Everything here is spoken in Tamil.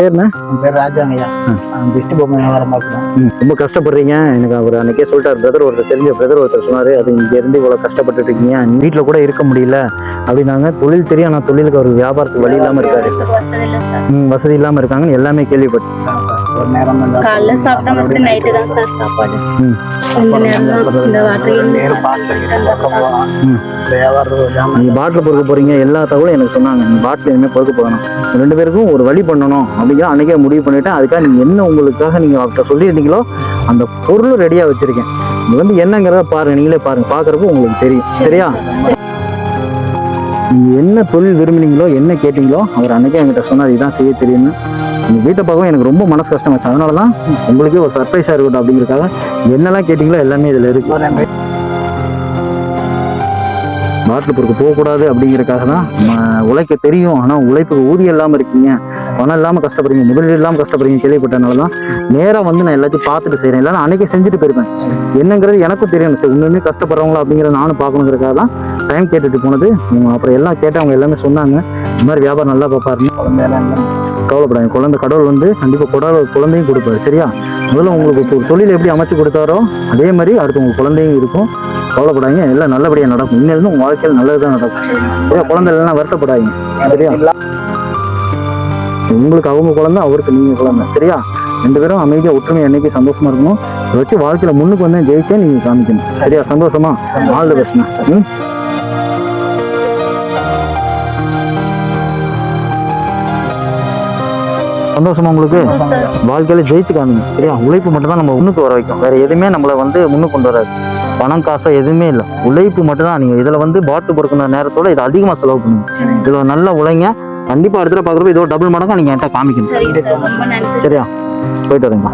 பேர் பொம்மை வியாபாரம் பார்க்குறேன். ரொம்ப கஷ்டப்படுறீங்க. எனக்கு அவர் அன்னைக்கே சொல்லிட்டார் பிரதர் ஒருத்தர் தெரிஞ்ச பிரதர் ஒருத்தர் சொன்னார் அது இங்க இருந்து இவ்வளோ கஷ்டப்பட்டுட்டு இருக்கீங்க வீட்டில் கூட இருக்க முடியல அப்படின்னாங்க. தொழில் தெரியும் ஆனால் தொழிலுக்கு அவர் வியாபாரத்துக்கு வழி இல்லாமல் இருக்காரு. வசதி இல்லாமல் இருக்காங்கன்னு எல்லாமே தான் காலைல சாப்பிட்டா மட்டும் நைட்டு தான் சார் சாப்பாடு. நேரம் இந்த வாட்டர் நேரம். இந்த பாட்டில் பொறுக்க போகிறீங்க எல்லா தகவலும் எனக்கு சொன்னாங்க. நீங்கள் பாட்டில் இனிமேல் பொறுக்க போகணும். ரெண்டு பேருக்கும் ஒரு வழி பண்ணணும் அப்படிங்கிற அன்றைக்கே முடிவு பண்ணிவிட்டேன் அதுக்காக நீங்கள் என்ன உங்களுக்காக நீங்கள் அவர்கிட்ட சொல்லியிருந்தீங்களோ அந்த பொருளும் ரெடியாக வச்சுருக்கேன். நீங்கள் வந்து என்னங்கிறத பாருங்கள் நீங்களே பாருங்கள் பார்க்குறப்போ உங்களுக்கு தெரியும். சரியா? நீங்கள் என்ன தொழில் விரும்புனீங்களோ என்ன கேட்டீங்களோ அவர் அன்னைக்கே என்கிட்ட சொன்னார் இதான் செய்ய தெரியும்னு. உங்கள் வீட்டை பார்க்கவும் எனக்கு ரொம்ப மனசு கஷ்டமாச்சு அதனால தான் உங்களுக்கே ஒரு சர்ப்ரைஸாக இருக்கட்டும் அப்படிங்கிறதுக்காக என்னெல்லாம் கேட்டிங்களோ எல்லாமே இதில் இருக்குது பாட்டில் பொறுக்க போகக்கூடாது அப்படிங்கிறதுக்காக தான் நம்ம உழைக்க தெரியும். ஆனால் உழைப்புக்கு ஊதியம் இல்லாமல் இருக்கீங்க. பணம் இல்லாமல் கஷ்டப்படுறீங்க. முதலீடு இல்லாமல் கஷ்டப்படுறீங்க கேள்விப்பட்டனால தான் நேராக வந்து நான் எல்லாத்தையும் பார்த்துட்டு செய்கிறேன் இல்லைன்னா அன்னைக்கே செஞ்சுட்டு போயிருப்பேன். என்னங்கிறது எனக்கும் தெரியும். சரி உண்மையுமே கஷ்டப்படுறவங்களா அப்படிங்கிறத நானும் பார்க்கணுங்கிறதுக்காக தான் டைம் கேட்டுட்டு போனது. அப்புறம் எல்லாம் கேட்டு அவங்க எல்லாமே சொன்னாங்க. இந்த மாதிரி வியாபாரம் நல்லா பார்ப்பாருன்னு கவலைப்படாங்க குழந்தை கடவுள் வந்து கண்டிப்பாக குடல் குழந்தையும் கொடுப்பாரு சரியா? முதல்ல உங்களுக்கு ஒரு தொழில் எப்படி அமைச்சு கொடுத்தாரோ அதே மாதிரி அடுத்து உங்கள் குழந்தையும் இருக்கும். கவலைப்படாதீங்க. எல்லாம் நல்லபடியாக நடக்கும். இன்னிலிருந்து உங்கள் வாழ்க்கையில் நல்லது தான் நடக்கும். சரியா? குழந்தை இல்லைன்னா வருத்தப்படாதீங்க. சரியா? உங்களுக்கு அவங்க குழந்தை அவருக்கு நீங்கள் குழந்தை. சரியா? ரெண்டு பேரும் அமைதியாக ஒற்றுமை என்னைக்கு சந்தோஷமா இருக்கணும்? இதை வச்சு வாழ்க்கையில் முன்னுக்கு வந்து ஜெயிச்சே நீங்கள் காமிக்கணும். சரியா? சந்தோஷமா? ஆல் பிரச்சனை பெஸ்ட்ண்ணா. ம்? சந்தோஷமா உங்களுக்கு? வாழ்க்கையில ஜெயிச்சு காமிங்க சரியா? உழைப்பு மட்டும் தான் நம்ம முன்னுக்கு வர வைக்கும். வேற எதுவுமே நம்மளை வந்து முன்னுக்கு கொண்டு வராது. பணம் காசு எதுவுமே இல்லை. உழைப்பு மட்டும் தான் நீங்க இதுல வந்து பாட்டு பொறுக்கிற நேரத்தோட இதை அதிகமா செலவு பண்ணுங்க. இதுல நல்லா உழைங்க. கண்டிப்பா அடுத்த பாக்குறப்ப இதோ டபுள் மடங்கா நீங்க என்கிட்ட காமிக்கணும். சரியா? போயிட்டு வரீங்க.